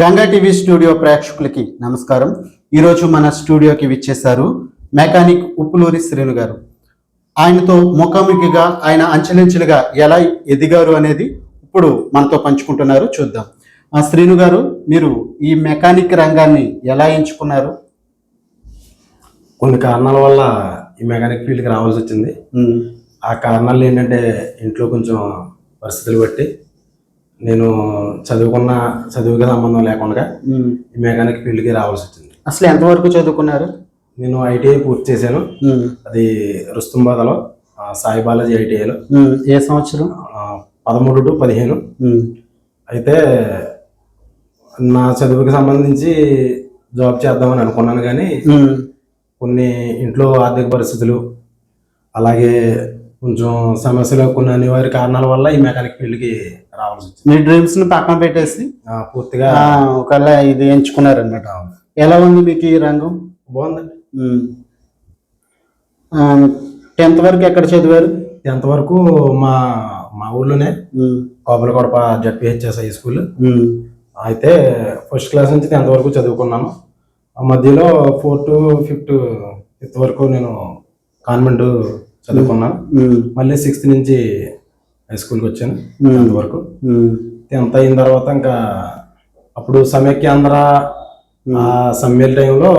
Ganga TV studio ప్రేక్షకులకి నమస్కారం. ఈరోజు మన స్టూడియోకి విచ్చేశారు మెకానిక్ ఉప్పులూరి శ్రీను గారు. ఆయనతో ముఖాముఖిగా ఆయన అంచెలంచెలుగా ఎలా ఎదిగారు అనేది ఇప్పుడు మనతో పంచుకుంటున్నారు. చూద్దాం. ఆ శ్రీను గారు మీరు ఈ మెకానిక్ రంగాన్ని ఎలా ఎంచుకున్నారు? కొన్ని కారణాల వల్ల ఈ మెకానిక్ ఫీల్డ్కి రావాల్సి వచ్చింది. ఆ కారణాలు ఏంటంటే ఇంట్లో కొంచెం పరిస్థితులు బట్టి నేను చదువుకున్న చదువుకి సంబంధం లేకుండా మెకానిక్ ఫీల్డ్కి రావాల్సి వచ్చింది. అసలు ఎంతవరకు చదువుకున్నారు? నేను ఐటీఐ పూర్తి చేశాను. అది రుస్తుంబాదలో సాయి బాలాజీ ఐటీఐలో. ఏ సంవత్సరం? పదమూడు టు పదిహేను. అయితే నా చదువుకి సంబంధించి జాబ్ చేద్దామని అనుకున్నాను కానీ కొన్ని ఇంట్లో ఆర్థిక పరిస్థితులు అలాగే కొంచెం సమస్యలు కొన్ని అనివార్య కారణాల వల్ల ఈ మెకానిక్ ఫీల్డ్కి రావాల్సి వచ్చింది. మీ డ్రీమ్స్ని పక్కన పెట్టేసి పూర్తిగా ఒకవేళ ఇది ఎంచుకున్నారు అన్నమాట ఎలా ఉంది మీకు ఈ రంగం? బాగుందండి. టెన్త్ వరకు ఎక్కడ చదివారు? టెన్త్ వరకు మా మా ఊర్లోనే కోపలకొడప జడ్పిహెచ్ఎస్ హై స్కూల్. అయితే ఫస్ట్ క్లాస్ నుంచి టెన్త్ వరకు చదువుకున్నాను. ఆ మధ్యలో ఫోర్త్ ఫిఫ్త్ ఫిఫ్త్ వరకు నేను కాన్వెంట్ చదువుకున్నాను మళ్ళీ సిక్స్త్ నుంచి హై స్కూల్కి వచ్చాను. టెన్త్ వరకు టెన్త్ అయిన తర్వాత ఇంకా అప్పుడు సమైక్యాంధ్ర సమ్మెల టైంలో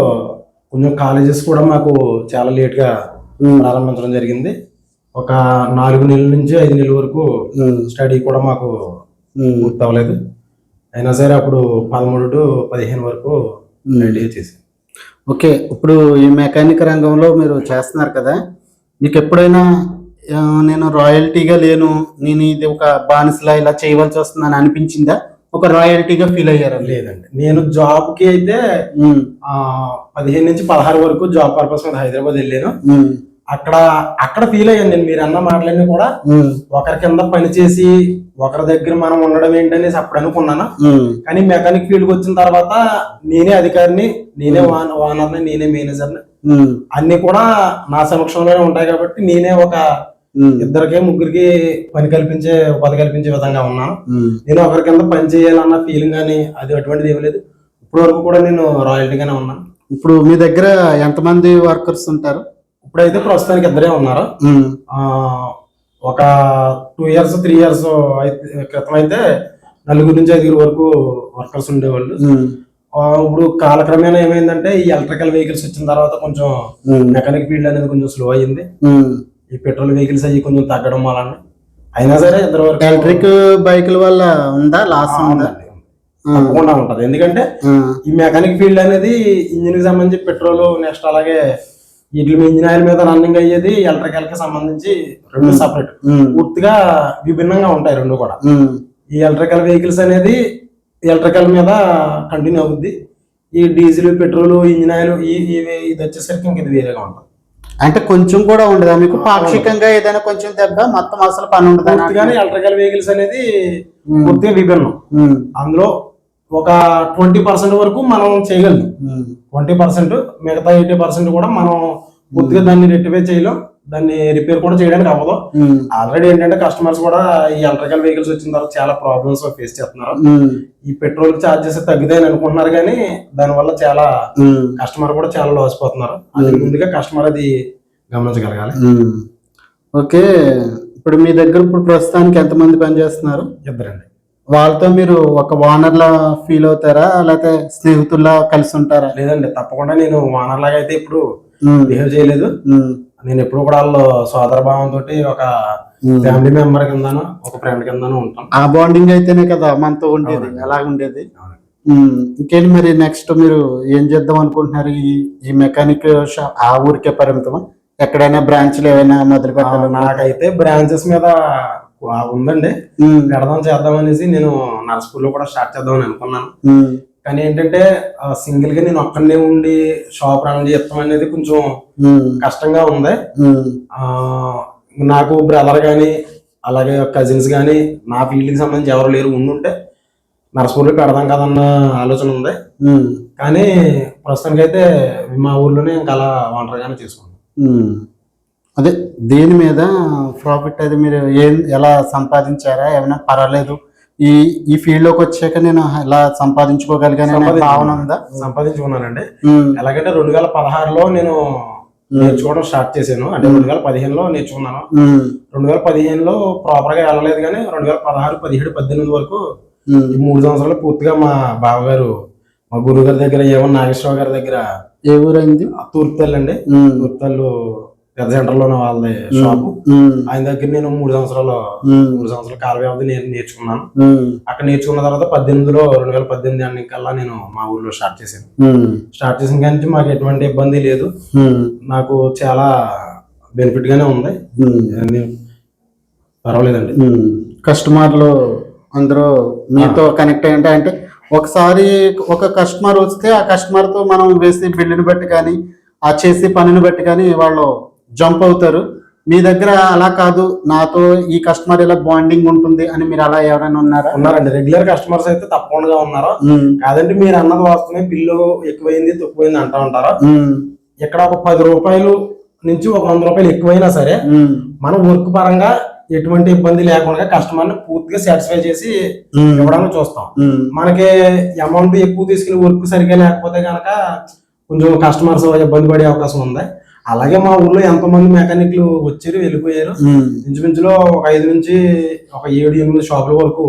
కొంచెం కాలేజెస్ కూడా మాకు చాలా లేట్గా ప్రారంభించడం జరిగింది. ఒక నాలుగు నెలల నుంచి ఐదు నెలల వరకు స్టడీ కూడా మాకు పూర్తి అవ్వలేదు. అయినా సరే అప్పుడు పదమూడు టు పదిహేను వరకు రెడీ చేసి ఓకే ఇప్పుడు ఈ మెకానిక్ రంగంలో మీరు చేస్తున్నారు కదా మీకు ఎప్పుడైనా నేను రాయల్టీగా లేను నేను ఇది ఒక బానిసలా ఇలా చేయవలసి వస్తుందని అనిపించిందా? ఒక రాయల్టీగా ఫీల్ అయ్యారా? లేదండి. నేను జాబ్కి అయితే ఉమ్, ఆ, పదిహేను నుంచి పదహారు వరకు జాబ్ పర్పస్ మీద హైదరాబాద్ వెళ్ళాను. అక్కడ అక్కడ ఫీల్ అయ్యాను నేను మీరు అన్న మాటలన్నీ కూడా. ఒకరి కింద పని చేసి ఒకరి దగ్గర మనం ఉండడం ఏంటనేసి అప్పుడు అనుకున్నాను. కానీ మెకానిక్ ఫీల్డ్కి వచ్చిన తర్వాత నేనే అధికారిని నేనే ఓనర్ని నేనే మేనేజర్ని అన్ని కూడా నా సమక్షంలోనే ఉంటాయి కాబట్టి నేనే ఒక ఇద్దరికి ముగ్గురికి పని కల్పించే ఉపాధి కల్పించే విధంగా ఉన్నాను. నేను ఒకరి కింద పని చేయాలన్న ఫీలింగ్ కానీ అది అటువంటిది ఏమీ లేదు. ఇప్పటి వరకు కూడా నేను రాయల్టీగానే ఉన్నాను. ఇప్పుడు మీ దగ్గర ఎంతమంది వర్కర్స్ ఉంటారు? ఇప్పుడైతే ప్రస్తుతానికి ఇద్దరే ఉన్నారు. ఒక టూ ఇయర్స్ త్రీ ఇయర్స్ క్రితం అయితే నలుగురు నుంచి ఐదుగురు వరకు వర్కర్స్ ఉండేవాళ్ళు. ఇప్పుడు కాలక్రమేణా ఏమైందంటే ఈ ఎలక్ట్రికల్ వెహికల్స్ వచ్చిన తర్వాత కొంచెం మెకానిక్ ఫీల్డ్ అనేది కొంచెం స్లో అయ్యింది. ఈ పెట్రోల్ వెహికల్స్ అయ్యి కొంచెం తగ్గడం వలన అయినా సరే ఇద్దరు వరకు ఎలక్ట్రిక్ బైకుల వల్ల ఉందా? లాస్ ఉందా. తప్పకుండా ఉంటది. ఎందుకంటే ఈ మెకానిక్ ఫీల్డ్ అనేది ఇంజిన్కి సంబంధించి పెట్రోల్ నెక్స్ట్ అలాగే వీటి ఇంజిన్ ఆయిల్ మీద రన్నింగ్ అయ్యేది ఎలక్ట్రికల్కి సంబంధించి రెండు సపరేట్ పూర్తిగా విభిన్నంగా ఉంటాయి రెండు కూడా. ఈ ఎలక్ట్రికల్ వెహికల్స్ అనేది ఎలక్ట్రికల్ మీద కంటిన్యూ అవుద్ది. ఈ డీజిల్ పెట్రోల్ ఇంజిన్ ఆయిల్ ఇవి- ఇది వచ్చేసరికి ఇంక ఇది వేరేగా ఉంటుంది. అంటే కొంచెం కూడా ఉండదా? మీకు పాక్షికంగా ఏదైనా కొంచెం దెబ్బ మొత్తం అసలు పని ఉండదా పూర్తిగానే ఎలక్ట్రికల్ వెహికల్స్ అనేది పూర్తిగా విభిన్నం. అందులో ఒక ట్వంటీ పర్సెంట్ వరకు మనం చేయగలం. ట్వంటీ పర్సెంట్ మిగతా ఎయిటీ పర్సెంట్ కూడా మనం పూర్తిగా దాన్ని రెక్టిఫై చేయలేం. దాన్ని రిపేర్ కూడా చేయడానికి అవ్వదు ఆల్రెడీ ఏంటంటే కస్టమర్స్ కూడా ఈ ఎలక్ట్రికల్ వెహికల్స్ వచ్చిన తర్వాత చాలా ప్రాబ్లమ్స్ ఫేస్ చేస్తున్నారు. ఈ పెట్రోల్ ఛార్జెస్ తగ్గుతాయని అనుకుంటున్నారు కానీ దానివల్ల చాలా కస్టమర్ కూడా చాలా లాస్ పోతున్నారు. అది ముందుగా కస్టమర్ అది గమనించగలగాలి. ఓకే. ఇప్పుడు మీ దగ్గర ఇప్పుడు ప్రస్తుతానికి ఎంతమంది పనిచేస్తున్నారు ఇద్దరండి. వాళ్ళతో మీరు ఒక ఓనర్ లా ఫీల్ అవుతారా? లేకపోతే స్నేహితుల్లా కలిసి ఉంటారా? లేదండి తప్పకుండా నేను ఓనర్ లాగా అయితే ఇప్పుడు బిహేవ్ చేయలేదు. నేను ఎప్పుడు కూడా వాళ్ళు సోదర భావం తోటి ఒక. ఫ్యామిలీ మెంబర్ కిందనో ఒక ఫ్రెండ్ కిందనో ఉంటాం. ఆ బాండింగ్ అయితేనే కదా మనతో ఉండేది ఎలా ఉండేది? ఇంకేంటి మరి నెక్స్ట్ మీరు ఏం చేద్దాం అనుకుంటున్నారు? ఈ ఈ మెకానిక్ షాప్ ఆ ఊరికే పరిమితం ఎక్కడైనా బ్రాంచ్లు ఏమైనా మొదలు పెట్టాలి నాకైతే బ్రాంచెస్ మీద ఉందండి. పెడదాం చేద్దాం అనేసి నేను నర్స్పూర్లో కూడా స్టార్ట్ చేద్దామని అనుకున్నాను. కానీ ఏంటంటే సింగిల్గా నేను ఒక్కనే ఉండి షాప్ రన్ చేస్తాం అనేది కొంచెం కష్టంగా ఉంది. నాకు బ్రదర్ కానీ అలాగే కజిన్స్ కానీ నా ఫీల్డ్కి సంబంధించి ఎవరు లేరు ఉండుంటే నర్సపూర్లో పెడదాం కదన్న ఆలోచన ఉంది. కానీ ప్రస్తుతానికైతే మా ఊర్లోనే ఇంకా అలా ఒంటరిగానే చేసుకున్నాం. అదే దేని మీద? ప్రాఫిట్ అది మీరు ఏం ఎలా సంపాదించారా? ఏమైనా పర్వాలేదు? ఈ ఈ ఫీల్డ్లోకి వచ్చాక నేను ఇలా సంపాదించుకోగలిగాను. భావన ఉందా? సంపాదించుకున్నానండి. ఎలాగంటే రెండు వేల పదహారులో నేను నేర్చుకోవడం స్టార్ట్ చేశాను. అంటే రెండు వేల పదిహేనులో నేర్చుకున్నాను. రెండు వేల పదిహేనులో ప్రాపర్గా వెళ్ళలేదు కానీ రెండు వేల పదహారు పదిహేడు పద్దెనిమిది వరకు. ఈ మూడు సంవత్సరాలు పూర్తిగా మా బావగారు మా గురువు గారి దగ్గర ఏమో నాగేశ్వరరావు గారి దగ్గర ఏ ఊరైంది తూర్పుతల్లి అండి. ఉమ్, తూర్పుతల్లు పెద్ద సెంటర్లోనే వాళ్ళది షాపు. ఆయన దగ్గర నేను మూడు సంవత్సరాలు మూడు సంవత్సరాల కాల వ్యవధి నేను నేర్చుకున్నాను. అక్కడ నేర్చుకున్న తర్వాత పద్దెనిమిదిలో రెండు వేల పద్దెనిమిది అన్నికల్లా నేను మా ఊర్లో స్టార్ట్ చేశాను. స్టార్ట్ చేసిన కానీ మాకు ఎటువంటి ఇబ్బంది లేదు. నాకు చాలా బెనిఫిట్ గానే ఉంది. అన్ని పర్వాలేదండి. కస్టమర్లు అందరూ మీతో కనెక్ట్ అయ్యంటే అంటే ఒకసారి ఒక కస్టమర్ వస్తే ఆ కస్టమర్తో మనం వేసే బిల్లుని బట్టి కానీ ఆ చేసే పనిని బట్టి కానీ వాళ్ళు జంప్ అవుతారు. మీ దగ్గర అలా కాదు నాతో ఈ కస్టమర్ ఇలా బాండింగ్ ఉంటుంది అని మీరు అలా ఎవరైనా ఉన్నారా? ఉన్నారండి. రెగ్యులర్ కస్టమర్స్ అయితే తప్పకుండా ఉన్నారు? కాదంటే మీరు అన్నది వాస్తవమే. బిల్లు ఎక్కువైంది తక్కువైంది అంటా ఉంటారు? ఇక్కడ ఒక పది రూపాయలు నుంచి ఒక వంద రూపాయలు ఎక్కువైనా సరే మనం వర్క్ పరంగా ఎటువంటి ఇబ్బంది లేకుండా కస్టమర్ని పూర్తిగా సాటిస్ఫై చేసి ఇవ్వడానికి చూస్తాం. మనకి అమౌంట్ ఎక్కువ తీసుకుని వర్క్ సరిగ్గా లేకపోతే కనుక కొంచెం కస్టమర్స్ ఇబ్బంది పడే అవకాశం ఉంది? అలాగే మా ఊర్లో ఎంతో మంది మెకానిక్లు వచ్చారు వెళ్ళిపోయారు. ఇంచుమించులో ఒక ఐదు నుంచి ఒక ఏడు ఎనిమిది షాపుల వరకు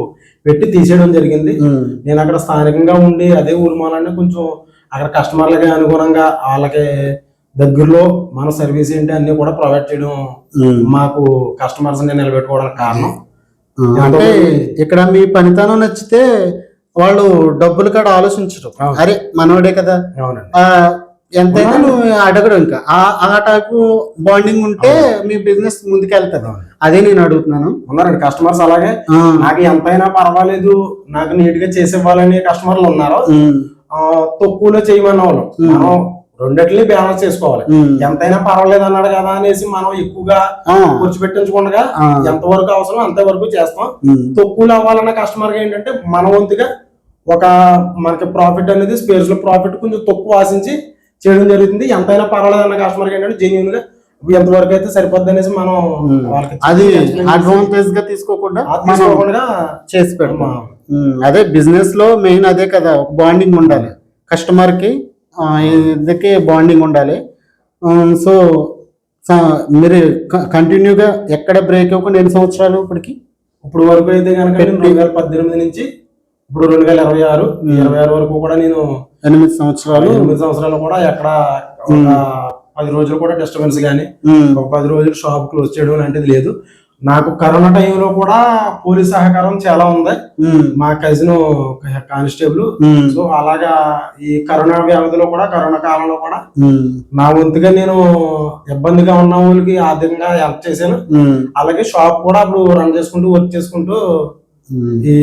పెట్టి తీసేయడం జరిగింది. నేను అక్కడ స్థానికంగా ఉండి అదే ఊరు మూలాన్ని కొంచెం అక్కడ కస్టమర్లకి అనుగుణంగా వాళ్ళకి దగ్గరలో మన సర్వీస్ ఏంటి అన్ని కూడా ప్రొవైడ్ చేయడం. మాకు కస్టమర్స్ నిలబెట్టుకోవడానికి కారణం. అంటే ఇక్కడ మీ పనితనం నచ్చితే వాళ్ళు డబ్బులు కూడా ఆలోచించరు. అరే మనోడే కదా. అవునండి. ఎంతైనా నువ్వు అడగడు ఇంకా. ఆ టైపు బాండింగ్ ఉంటే మీ బిజినెస్ ముందుకెళ్తుంది. అదే నేను అడుగుతున్నాను. ఉన్నారండి కస్టమర్స్ అలాగే. నాకు ఎంతైనా పర్వాలేదు నాకు నీట్గా చేసేవ్వాలని కస్టమర్లు ఉన్నారు. తక్కువలో చేయమన్న వాళ్ళు మనం రెండిట్లే బ్యాలెన్స్ చేసుకోవాలి. ఎంతైనా పర్వాలేదు అన్నాడు కదా అనేసి మనం ఎక్కువగా ఖర్చు పెట్టించకుండా ఎంతవరకు అవసరం అంతవరకు చేస్తాం. తక్కువలో అవ్వాలన్న కస్టమర్ ఏంటంటే మన వంతుగా ఒక మనకి ప్రాఫిట్ అనేది స్పేస్లో ప్రాఫిట్ కొంచెం తక్కువ ఆశించి చేయడం జరుగుతుంది. ఎంతైనా పర్వాలేదు అన్న కస్టమర్ ఏంటంటే జెన్యున్గా ఎంతవరకు అయితే సరిపోద్ది అనేసి మనం అది అడ్వాంటేజ్గా తీసుకోకుండా తీసుకోకుండా చేసి పెడతాం. అదే బిజినెస్లో మెయిన్ అదే కదా ఒక బాండింగ్ ఉండాలి. కస్టమర్కి ఆ, ఇద్దరికి బాండింగ్ ఉండాలి. సో మీరు కంటిన్యూగా ఎక్కడ బ్రేక్ అవ్వకుండా ఎన్ని సంవత్సరాలు ఇప్పటికి? ఇప్పుడు వరకు అయితే కనుక రెండు వేల పద్దెనిమిది నుంచి ఇప్పుడు రెండు వేల ఇరవై ఆరు ఇరవై ఆరు వరకు కూడా నేను ఎనిమిది సంవత్సరాలు ఎనిమిది సంవత్సరాలు కూడా ఎక్కడ పది రోజులు కూడా డిస్టర్బెన్స్ కానీ ఒక పది రోజులు షాప్ క్లోజ్ చేయడం లాంటిది లేదు. నాకు కరోనా టైంలో కూడా పోలీస్ సహకారం చాలా ఉంది. మా కజిన్ కానిస్టేబుల్ సో అలాగా ఈ కరోనా వ్యవధిలో కూడా కరోనా కాలంలో కూడా నా వంతుగా నేను ఇబ్బందిగా ఉన్న వాళ్ళకి ఆర్థికంగా హెల్ప్ చేశాను. అలాగే షాప్ కూడా అప్పుడు రన్ చేసుకుంటూ వర్క్ చేసుకుంటూ. ఈ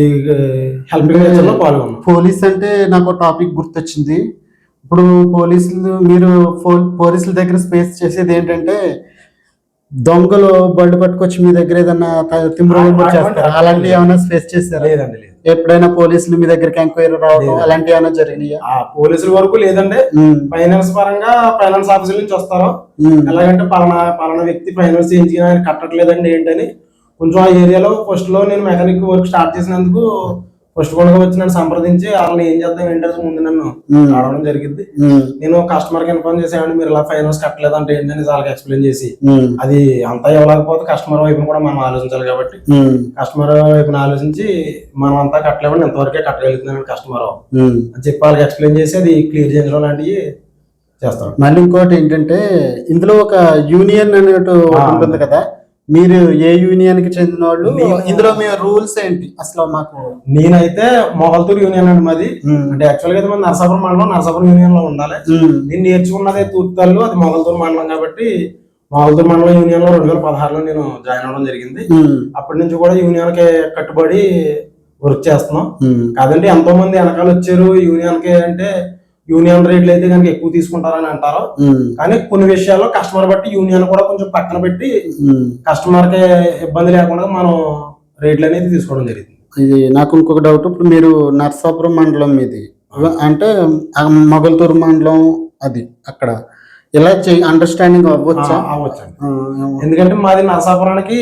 హెల్పింగ్ పాల్గొన్నాను పోలీస్ అంటే నాకు టాపిక్ గుర్తొచ్చింది. ఇప్పుడు పోలీసులు మీరు పోలీసుల దగ్గర స్పేస్ చేసేది ఏంటంటే దొంగలు బండి పట్టుకొచ్చి మీ దగ్గర ఏదన్నా త- తిమ్మిరి చేస్తారు? అలాంటివి ఏమైనా స్పేస్ చేస్తారా? లేదండి లేదు. ఎప్పుడైనా పోలీసులు మీ దగ్గరికి ఎంక్వైరీ రావడం లేదు. అలాంటివి ఏమైనా జరిగినాయా? ఆ పోలీసుల వరకు లేదండి. ఫైనాన్స్ పరంగా ఫైనాన్స్ ఆఫీసుల నుంచి వస్తారు. ఎలాగంటే పలానా పలానా వ్యక్తి ఫైనాన్స్ చేయించిన కట్టట్లేదండి ఏంటని. కొంచెం ఆ ఏరియాలో ఫస్ట్లో నేను మెకానిక్ వర్క్ స్టార్ట్ చేసినందుకు ఫస్ట్ కొనగా వచ్చి నన్ను సంప్రదించి వాళ్ళని ఏం చేద్దాం ఏంటంటే ముందు నన్ను అడగడం జరిగింది నేను కస్టమర్కి ఇన్ఫార్మ్ చేసామండి మీరు ఇలా ఫైనాన్స్ కట్టలేదంటే ఏంటని వాళ్ళకి ఎక్స్ప్లెయిన్ చేసి అది అంతా ఇవ్వలేకపోతే కస్టమర్ వైపున కూడా మనం ఆలోచించాలి కాబట్టి కస్టమర్ వైపున ఆలోచించి మనం అంతా కట్టలేమని ఎంతవరకే కట్టగలుగుతున్నాను కస్టమర్. అని చెప్పి వాళ్ళకి ఎక్స్ప్లెయిన్ చేసి అది క్లియర్ చేయించడం లాంటివి చేస్తాం మళ్ళీ ఇంకోటి ఏంటంటే ఇందులో ఒక యూనియన్ అనేటు. ఉంటుంది కదా మీరు ఏ యూనియన్కి చెందిన వాళ్ళు ఇందులో మీ రూల్స్ ఏంటి? అసలు మాకు నేనైతే మొగల్తూరు యూనియన్ అండి మాది. అంటే యాక్చువల్గా అయితే మన నరసాపురం మండలం. నరసాపురం యూనియన్లో ఉండాలి. నేను నేర్చుకున్నది తూర్పుతల్లు అది మొగల్తూరు మండలం కాబట్టి మొగల్తూరు మండలం యూనియన్లో రెండు వేల పదహారులో నేను జాయిన్ అవ్వడం జరిగింది. అప్పటి నుంచి కూడా యూనియన్కి కట్టుబడి వర్క్ చేస్తున్నాం. కాదంటే ఎంతో మంది వెనకాల వచ్చారు. యూనియన్కి అంటే యూనియన్ రేట్లు అయితే కనుక ఎక్కువ తీసుకుంటారని అంటారు. కానీ కొన్ని విషయాల్లో కస్టమర్ బట్టి యూనియన్ కూడా కొంచెం పక్కన పెట్టి. కస్టమర్కి ఇబ్బంది లేకుండా మనం రేట్లు అనేది తీసుకోవడం జరిగింది. ఇది నాకు ఇంకొక డౌట్. ఇప్పుడు మీరు నర్సాపురం మండలం మీది. అంటే మొగల్తూరు మండలం అది అక్కడ. ఇలా అండర్స్టాండింగ్ అవ్వచ్చా? అవ్వచ్చండి. ఆ, ఎందుకంటే మాది నరసాపురానికి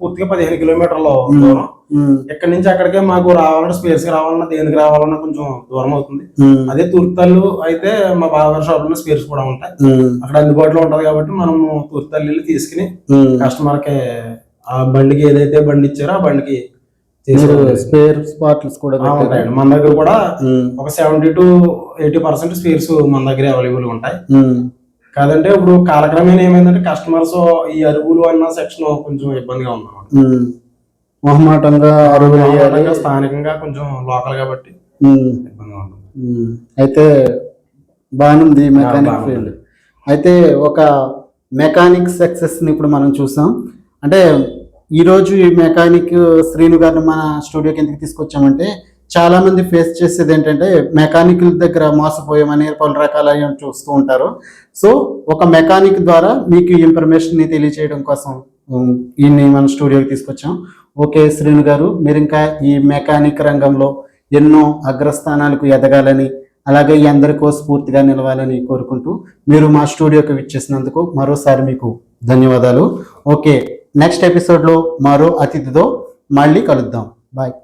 పూర్తిగా పదిహేను కిలోమీటర్లు దూరం. ఉమ్, ఇక్కడ నుంచి అక్కడికే మాకు రావాలన్నా స్పేస్కి రావాలన్నా దేనికి రావాలన్నా కొంచెం దూరం అవుతుంది. అదే తూర్తల్లు అయితే మా బావగారి షాప్లో స్పేర్స్ కూడా ఉంటాయి. అక్కడ అందుబాటులో ఉంటది కాబట్టి మనము తూర్తల్లి వెళ్ళి తీసుకుని. కస్టమర్కి ఆ బండికి ఏదైతే బండి ఇచ్చారో ఆ బండికి స్పేర్ స్పాట్స్ కూడా? ఉంటాయండి. మన దగ్గర కూడా ఒక seventy to eighty percent spares మన దగ్గర అవైలబుల్ ఉంటాయి. కాదంటే ఇప్పుడు కాలక్రమేణా ఏమైందంటే కస్టమర్స్ ఈ అరువులు అన్న సెక్షన్ కొంచెం ఇబ్బందిగా ఉంది అన్నమాట. ఉమ్. మొహమాటంగా. సాధారణంగా స్థానికంగా కొంచెం లోకల్ కాబట్టి ఇబ్బందిగా ఉంటుంది. అయితే బాగుంది మెకానిక్. ఫీల్డ్ అయితే ఒక మెకానిక్ సక్సెస్ని ఇప్పుడు మనం చూసాం అంటే ఈరోజు ఈ మెకానిక్ శ్రీను గారిని మన స్టూడియోకి ఎందుకు తీసుకొచ్చామంటే చాలా మంది ఫేస్ చేసేది ఏంటంటే మెకానికల్ దగ్గర మోసపోయామని పలు రకాల చూస్తూ ఉంటారు. సో ఒక మెకానిక్ ద్వారా మీకు ఈ ఇన్ఫర్మేషన్ని తెలియచేయడం కోసం ఈ ఈయన్ని మన స్టూడియోకి తీసుకొచ్చాం. ఓకే శ్రీను గారు మీరు ఇంకా ఈ మెకానిక్ రంగంలో ఎన్నో అగ్రస్థానాలకు ఎదగాలని అలాగే ఈ అందరికో స్ఫూర్తిగా నిలవాలని కోరుకుంటూ మీరు మా స్టూడియోకి విచ్చేసినందుకు మరోసారి మీకు ధన్యవాదాలు. ఓకే నెక్స్ట్ ఎపిసోడ్లో మరో అతిథితో మళ్ళీ కలుద్దాం. బాయ్